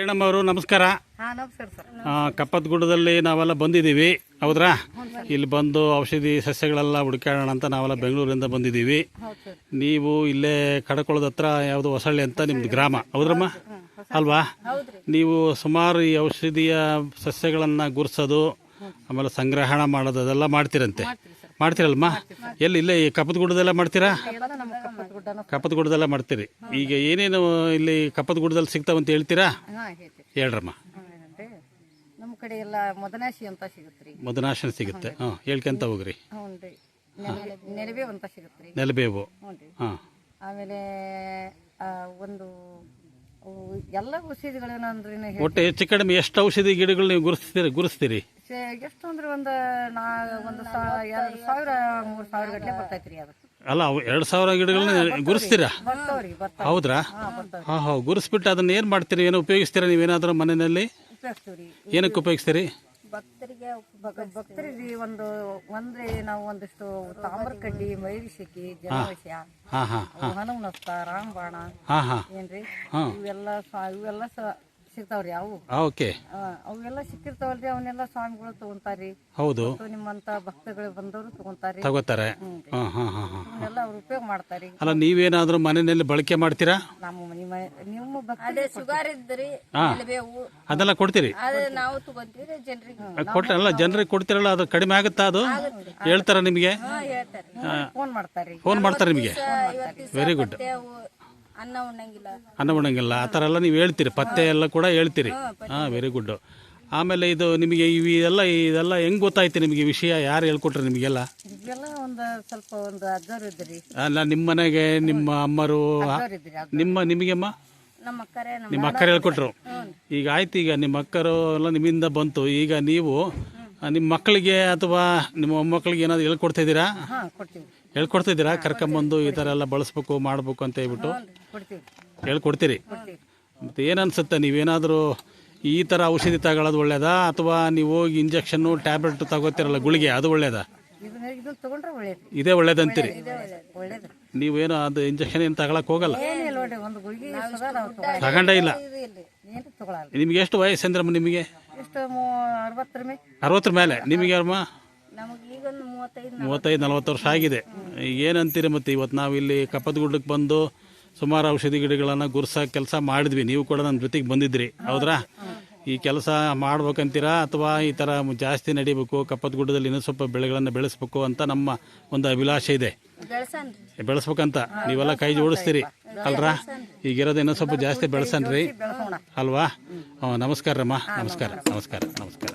Madam ಅವರು ನಮಸ್ಕಾರ. ಕಪ್ಪತ್ಗುಡ್ಡದಲ್ಲಿ ನಾವೆಲ್ಲ ಬಂದಿದ್ದೀವಿ. ಹೌದ್ರಾ? ಇಲ್ಲಿ ಬಂದು ಔಷಧಿ ಸಸ್ಯಗಳೆಲ್ಲ ಹುಡುಕಾಡೋಣ ಅಂತ ನಾವೆಲ್ಲ ಬೆಂಗಳೂರಿಂದ ಬಂದಿದ್ದೀವಿ. ನೀವು ಇಲ್ಲೇ ಕಡಕೊಳದ ಹತ್ರ ಯಾವುದು ಹೊಸಳ್ಳಿ ಅಂತ ನಿಮ್ದು ಗ್ರಾಮ. ಹೌದ್ರಮ್ಮ? ಅಲ್ವಾ? ನೀವು ಸುಮಾರು ಈ ಔಷಧಿಯ ಸಸ್ಯಗಳನ್ನು ಗುರ್ಸೋದು ಆಮೇಲೆ ಸಂಗ್ರಹಣ ಮಾಡೋದು ಅದೆಲ್ಲ ಮಾಡ್ತೀರಂತೆ? ಮಾಡ್ತೀರಲ್ಮ ಎಲ್ಲಿ ಇಲ್ಲೇ ಈ ಕಪ್ಪತ್ಗುಡ್ಡದೆಲ್ಲ ಮಾಡ್ತೀರಾ? ಕಪ್ಪದ ಕಪ್ಪತ್ಗುಡ್ಡದೆಲ್ಲ ಮಾಡ್ತೀರಿ. ಈಗ ಏನೇನು ಇಲ್ಲಿ ಕಪ್ಪತ್ಗುಡ್ಡದಲ್ಲಿ ಸಿಗ್ತಾವಂತ ಹೇಳ್ತೀರಾ? ಹೇಳ್ತೀವಿ. ಹೇಳ್ರಮ್ಮ. ನಮ್ಮ ಕಡೆ ಎಲ್ಲ ಮದನಾಶಿ ಅಂತ ಸಿಗುತ್ತೆ ಮದನಾಶನ ಸಿಗುತ್ತೆ. ಹಾಂ ಹೇಳ್ಕೊಂತ ಹೋಗ್ರಿ. ಹ್ಞೂ ರೀ. ನೆಲವೆ ಅಂತ ಸಿಗುತ್ತೆ ನೆಲಬೇವು ಹ್ಞೂ ರೀ. ಹಾಂ. ಆಮೇಲೆ ಆ, ಒಂದು ಅವು ಎಲ್ಲ ಔಷಧಿಗಳೇನಂದ್ರೆ ಏನು ಒಟ್ಟು ಹೆಚ್ಚು ಕಡಿಮೆ ಎಷ್ಟು ಔಷಧಿ ಗಿಡಗಳು ನೀವು ಗುರುಸ್ತೀರಿ ಗುರುಸ್ತೀರಿ? ಎಷ್ಟು ಅಂದ್ರೆ ಒಂದು ನಾ ಒಂದು ಸಾ ಎರಡು ಸಾವಿರ ಮೂರು ಸಾವಿರ ಗಟ್ಟಲೆ ಬರ್ತೈತ್ರಿ ಅದು. ಅಲ್ಲ ಅವು ಎರಡು ಸಾವಿರ ಗಿಡಗಳನ್ನ ಗುರುಸ್ತೀರಾ? ಬರ್ತಾವ್ರಿ ಬರ್ತಾವ ಹೌದ್ರಾ? ಹಾ ಬರ್ತಾವ ಹಾಂ ಹೌದು ಗುರುಸ್ಬಿಟ್ಟು ಅದನ್ನ ಏನು ಮಾಡ್ತೀರಿ? ಏನೋ ಉಪಯೋಗಿಸ್ತೀರಾ ನೀವೇನಾದರೂ ಮನೆಯಲ್ಲಿ? ಉಪಯೋಗಿಸ್ತೀವ್ರಿ. ಏನಕ್ಕೆ ಉಪಯೋಗಿಸ್ತೀರಿ? ಭಕ್ತರಿಗೆ ಭಕ್ತರಿಗೆ ಒಂದು ಒಂದ್ರೆ ನಾವು ಒಂದಿಷ್ಟು ತಾಮ್ರ ಕಡ್ಡಿ ಮೈಲಿ ಸಿಕ್ಕಿ ಜನವಶ್ಯ ಹಾಂ ಹಾಂ ಹನುಮನಸ್ತ ರಾಮಬಾಣ ಹಾಂ ಹಾಂ. ಏನ್ರಿ? ಇವೆಲ್ಲ ಸ- ಇವೆಲ್ಲ ಸ- ಸಿಗ್ತಾವ್ರಿ ಅವು. ಓಕೆ. ಆ, ಅವೆಲ್ಲ ಸಿಕ್ಕಿರ್ತಾವಲ್ರಿ ಅವನ್ನೆಲ್ಲ ಸ್ವಾಮಿಗಳು ತಗೊಂತಾರಿ. ಹೌದು. ಮತ್ತು ನಿಮ್ಮಂತ ಭಕ್ತಗಳು ಬಂದವರು ತಗೊಂತಾರಿ. ತಗೋತಾರೆ. ಹಾಂ ಹಾಂ ಹಾಂ ಹಾಂ. ಅವನ್ನೆಲ್ಲ ಅವ್ರು ಉಪಯೋಗ ಮಾಡ್ತಾರಿ. ಅಲ್ಲ ನೀವೇನಾದರೂ ಮನೆಯಲ್ಲಿ ಬಳಕೆ ಮಾಡ್ತೀರಾ? ನಮ್ಮ ನಿಮ್ಮ ನಿಮ್ಮ ಭಕ್ತ ಶುಗರ್ ಇದ್ರಿ. ಬೇವು ಅದೆಲ್ಲ ಕೊಡ್ತೀರಿ? ಅದೇ ನಾವು ತಗೊಂತೀವಿ ಜನರಿಗೆ. ಕೊಟ್ಟ ಅಲ್ಲ ಜನರಿಗೆ ಕೊಡ್ತೀರಲ್ಲ ಅದು ಕಡಿಮೆ ಆಗುತ್ತಾ ಅದು? ಹೇಳ್ತಾರ ನಿಮಗೆ? ಹೇಳ್ತಾರೆ. ಫೋನ್ ಮಾಡ್ತಾರಿ. ಫೋನ್ ಮಾಡ್ತಾರೆ ನಿಮಗೆ? ಇವತ್ತು ವೆರಿ ಗುಡ್ ಅನ್ನ ಉಣ್ಣಂಗಿಲ್ಲ. ಅನ್ನ ಆ ಥರ ಎಲ್ಲ ನೀವು ಹೇಳ್ತೀರಿ. ಪತ್ತೆ ಎಲ್ಲ ಕೂಡ ಹೇಳ್ತೀರಿ. ಹಾಂ ವೆರಿ ಗುಡ್ ಆಮೇಲೆ ಇದು ನಿಮಗೆ ಇವೆಲ್ಲ ಇದೆಲ್ಲ ಹೆಂಗ್ ಗೊತ್ತಾಯ್ತು ನಿಮಗೆ ಈ ವಿಷಯ? ಯಾರು ಹೇಳ್ಕೊಟ್ರು ನಿಮಗೆಲ್ಲ? ಇದೆಲ್ಲ ಒಂದು ಸ್ವಲ್ಪ ಒಂದು ಅಜ್ಜರು ಇದ್ರಿ. ಅಲ್ಲ ನಿಮ್ಮ ಮನೆಗೆ ನಿಮ್ಮ ಅಮ್ಮರು ನಿಮ್ಮ ನಿಮಗೆಮ್ಮ? ನಮ್ಮ ಅಕ್ಕರೇ ನಮ್ಮ ನಿಮ್ಮ ಅಕ್ಕರು ಹೇಳ್ಕೊಟ್ರು. ಈಗ ಆಯ್ತು ಈಗ ನಿಮ್ಮ ಅಕ್ಕರು ಎಲ್ಲ ನಿಮ್ಮಿಂದ ಬಂತು. ಈಗ ನೀವು ನಿಮ್ಮ ಮಕ್ಕಳಿಗೆ ಅಥವಾ ನಿಮ್ಮ ಮೊಮ್ಮಕ್ಕಳಿಗೆ ಏನಾದ್ರು ಹೇಳ್ಕೊಡ್ತಾ ಇದ್ದೀರಾ? ಹಾ ಕೊಡ್ತೀವಿ. ಹೇಳ್ಕೊಡ್ತಾ ಇದ್ದೀರಾ? ಕರ್ಕೊಂಬಂದು ಈ ಥರ ಎಲ್ಲ ಬಳಸ್ಬೇಕು ಮಾಡಬೇಕು ಅಂತ ಹೇಳ್ಬಿಟ್ಟು? ಕೊಡ್ತೀವಿ. ಹೇಳ್ಕೊಡ್ತೀರಿ? ಮತ್ತು ಏನನ್ಸುತ್ತೆ ನೀವೇನಾದರೂ ಈ ಥರ ಔಷಧಿ ತಗೊಳ್ಳೋದು ಒಳ್ಳೇದಾ? ಅಥವಾ ನೀವು ಹೋಗಿ ಇಂಜೆಕ್ಷನ್ನು ಟ್ಯಾಬ್ಲೆಟ್ ತಗೋತಿರಲ್ಲ ಗುಳಿಗೆ ಅದು ಒಳ್ಳೇದಾ? ಇದನ್ನ ಇದನ್ನ ತಗೊಂಡ್ರೆ ಒಳ್ಳೇದು. ಇದೇ ಒಳ್ಳೇದಂತೀರಿ? ಒಳ್ಳೇದು ನೀವೇನು ಅದು ಇಂಜೆಕ್ಷನ್ ಏನು ತಗೊಳಕ್ ಹೋಗಲ್ಲ? ಏನಿಲ್ಲ ನೋಡ್ರಿ ಒಂದು ಗುಳಿಗೆ ಸದಾ ನಾವು ತಗೊಳ್ಳಲ್ಲ. ತಗೊಂಡೇ ಇಲ್ಲ. ನಿಮ್ಗೆ ತಗೊಳಲ್ಲ. ನಿಮಗೆ ಎಷ್ಟು ವಯಸ್ಸಂದ್ರಮ್ಮ ನಿಮಗೆ? ಎಷ್ಟು ಅರವತ್ತರ ಮೇಲೆ ಅರವತ್ತರ ಮೇಲೆ. ನಿಮಗೆ ಅಮ್ಮ ನಮಗೆ ಮೂವತ್ತೈದು ಮೂವತ್ತೈದು ನಲವತ್ತು ವರ್ಷ ಆಗಿದೆ. ಏನಂತೀರಿ ಮತ್ತೆ ಇವತ್ತು ನಾವು ಇಲ್ಲಿ ಕಪ್ಪದಗುಡ್ಡಕ್ಕೆ ಬಂದು ಸುಮಾರು ಔಷಧಿ ಗಿಡಗಳನ್ನು ಗುರ್ಸೋ ಕೆಲಸ ಮಾಡಿದ್ವಿ. ನೀವು ಕೂಡ ನನ್ನ ಜೊತೆಗೆ ಬಂದಿದ್ರಿ. ಹೌದ್ರಾ? ಈ ಕೆಲಸ ಮಾಡ್ಬೇಕಂತೀರಾ ಅಥವಾ ಈ ಥರ ಜಾಸ್ತಿ ನಡಿಬೇಕು ಕಪ್ಪದಗುಡ್ಡದಲ್ಲಿ ಇನ್ನೂ ಸ್ವಲ್ಪ ಬೆಳೆಗಳನ್ನು ಬೆಳೆಸ್ಬೇಕು ಅಂತ ನಮ್ಮ ಒಂದು ಅಭಿಲಾಷೆ ಇದೆ. ಬೆಳೆಸ್ಬೇಕಂತ. ನೀವೆಲ್ಲ ಕೈ ಜೋಡಿಸ್ತೀರಿ. ಅಲ್ರಾ? ಈಗಿರೋದು ಇನ್ನೂ ಸ್ವಲ್ಪ ಜಾಸ್ತಿ ಬೆಳೆಸನ್ರಿ ಅಲ್ವಾ? ನಮಸ್ಕಾರ ರಮ್ಮ ನಮಸ್ಕಾರ ನಮಸ್ಕಾರ ನಮಸ್ಕಾರ